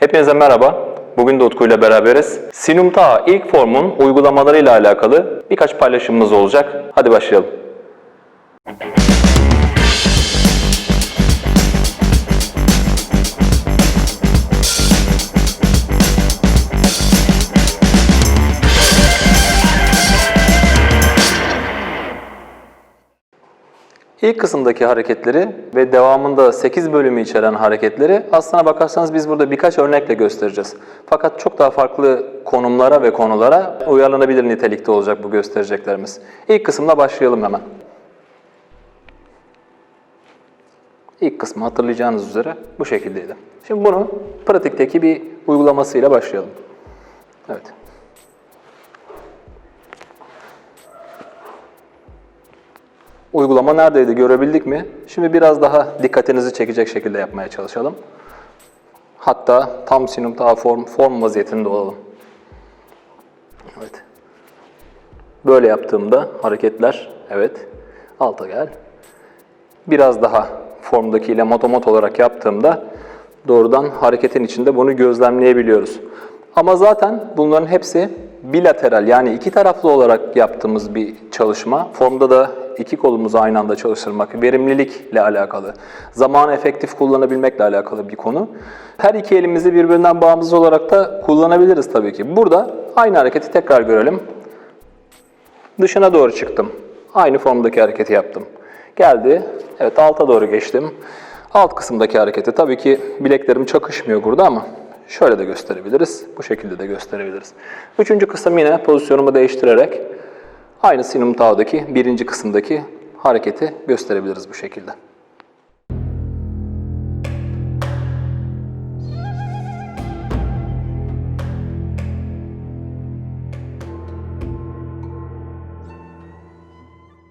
Hepinize merhaba. Bugün de Utku ile beraberiz. Sinumta ilk formun uygulamalarıyla alakalı birkaç paylaşımımız olacak. Hadi başlayalım. İlk kısımdaki hareketleri ve devamında 8 bölümü içeren hareketleri aslına bakarsanız biz burada birkaç örnekle göstereceğiz. Fakat çok daha farklı konumlara ve konulara uyarlanabilir nitelikte olacak bu göstereceklerimiz. İlk kısımla başlayalım hemen. İlk kısmı hatırlayacağınız üzere bu şekildeydi. Şimdi bunu pratikteki bir uygulamasıyla başlayalım. Evet. Uygulama neredeydi görebildik mi? Şimdi biraz daha dikkatinizi çekecek şekilde yapmaya çalışalım. Hatta tam sinumta form, form vaziyetinde olalım. Evet. Böyle yaptığımda hareketler, evet, alta gel. Biraz daha formdakiyle motomot olarak yaptığımda doğrudan hareketin içinde bunu gözlemleyebiliyoruz. Ama zaten bunların hepsi bilateral yani iki taraflı olarak yaptığımız bir çalışma. Formda da iki kolumuzu aynı anda çalıştırmak, verimlilikle alakalı, zamanı efektif kullanabilmekle alakalı bir konu. Her iki elimizi birbirinden bağımsız olarak da kullanabiliriz tabii ki. Burada aynı hareketi tekrar görelim. Dışına doğru çıktım. Aynı formdaki hareketi yaptım. Geldi. Evet alta doğru geçtim. Alt kısımdaki hareketi tabii ki bileklerim çakışmıyor burada ama şöyle de gösterebiliriz. Bu şekilde de gösterebiliriz. Üçüncü kısım yine pozisyonumu değiştirerek aynı sinum tağdaki birinci kısımdaki hareketi gösterebiliriz bu şekilde.